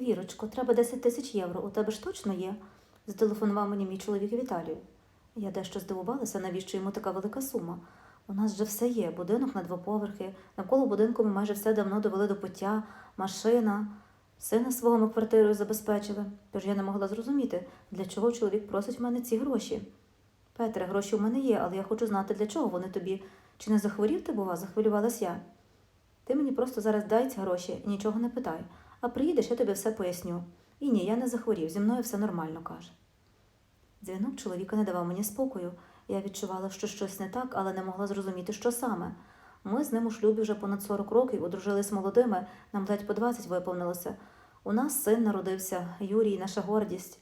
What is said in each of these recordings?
Вірочко, треба 10 тисяч євро. У тебе ж точно є? зателефонував мені мій чоловік Віталію. Я дещо здивувалася, навіщо йому така велика сума. У нас же все є: будинок на два поверхи, навколо будинку ми майже все давно довели до пуття, машина. Сина свого ми квартирою забезпечили, тож я не могла зрозуміти, для чого чоловік просить в мене ці гроші. Петре, гроші в мене є, але я хочу знати, для чого вони тобі. Чи не захворів ти, бува? захвилювалась я. Ти мені просто зараз дай ці гроші і нічого не питай, а приїдеш, я тобі все поясню. І ні, я не захворів, зі мною все нормально каже. Дзвінок чоловіка не давав мені спокою. Я відчувала, що щось не так, але не могла зрозуміти, що саме. Ми з ним у шлюбі вже понад 40 років, одружились молодими, нам ледь по 20 виповнилося. У нас син народився, Юрій, наша гордість.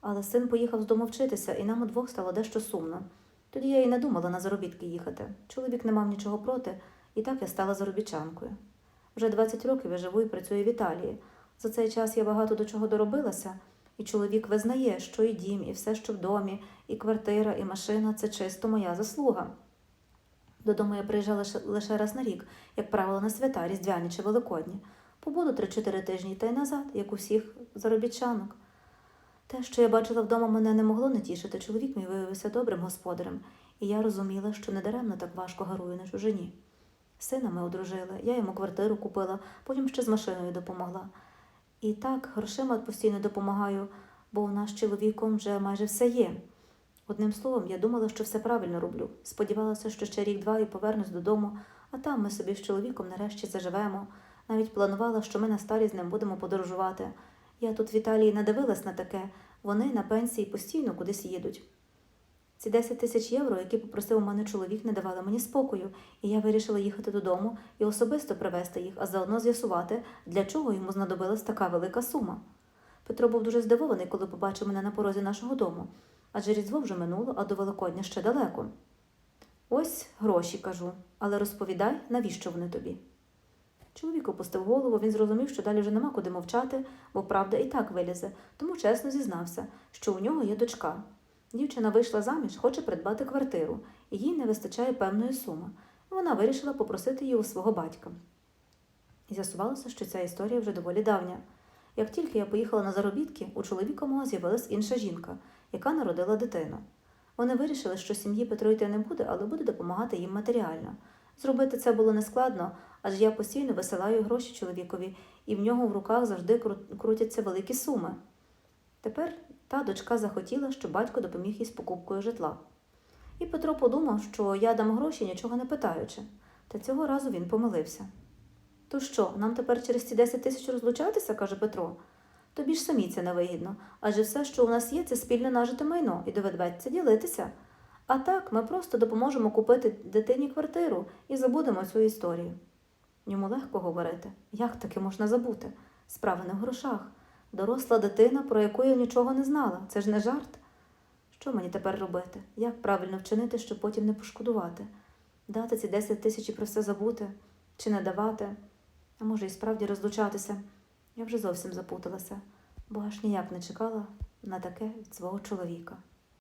Але син поїхав з дому вчитися, і нам удвох стало дещо сумно. Тоді я й не думала на заробітки їхати. Чоловік не мав нічого проти, і так я стала заробітчанкою. Вже 20 років я живу і працюю в Італії. За цей час я багато до чого доробилася, і чоловік визнає, що і дім, і все, що в домі, і квартира, і машина це чисто моя заслуга. Додому я приїжджала лише, раз на рік, як правило, на свята, різдвяні чи великодні. Побуду 3-4 тижні та й назад, як у всіх заробітчанок. Те, що я бачила вдома, мене не могло не тішити. Чоловік мій виявився добрим господарем, і я розуміла, що недаремно так важко гарую на чужині. Сина ми одружили, я йому квартиру купила, потім ще з машиною допомогла. І так, грошима постійно допомагаю, бо у нас з чоловіком вже майже все є. Одним словом, я думала, що все правильно роблю. Сподівалася, що ще рік-два і повернусь додому, а там ми собі з чоловіком нарешті заживемо. Навіть планувала, що ми на старі з ним будемо подорожувати. Я тут в Італії надивилась на таке, вони на пенсії постійно кудись їдуть. Ці 10 тисяч євро, які попросив у мене чоловік, не давали мені спокою, і я вирішила їхати додому і особисто привезти їх, а заодно з'ясувати, для чого йому знадобилась така велика сума. Петро був дуже здивований, коли побачив мене на порозі нашого дому, адже різдво вже минуло, а до Великодня ще далеко. Ось гроші кажу, але розповідай, навіщо вони тобі. Чоловік опустив голову, він зрозумів, що далі вже нема куди мовчати, бо правда і так вилізе, тому чесно зізнався, що у нього є дочка. Дівчина вийшла заміж, хоче придбати квартиру, і їй не вистачає певної суми. Вона вирішила попросити її у свого батька. І з'ясувалося, що ця історія вже доволі давня. Як тільки я поїхала на заробітки, у чоловіка мого з'явилась інша жінка, яка народила дитину. Вони вирішили, що сім'ї Петро йти не буде, але буде допомагати їм матеріально. Зробити це було нескладно, адже я постійно висилаю гроші чоловікові, і в нього в руках завжди крутяться великі суми. Тепер та дочка захотіла, щоб батько допоміг їй з покупкою житла. І Петро подумав, що я дам гроші, нічого не питаючи. Та цього разу він помилився. То що, нам тепер через ці 10 тисяч розлучатися, каже Петро. Тобі ж самі це невигідно, адже все, що у нас є, це спільне нажите майно, і доведеться ділитися. А так ми просто допоможемо купити дитині квартиру і забудемо цю історію. Йому легко говорити, як таки можна забути? Справа не в грошах. Доросла дитина, про яку я нічого не знала. Це ж не жарт. Що мені тепер робити? Як правильно вчинити, щоб потім не пошкодувати? Дати ці 10 тисяч і про все забути чи не давати? А може, і справді розлучатися? Я вже зовсім запуталася, бо аж ніяк не чекала на таке від свого чоловіка.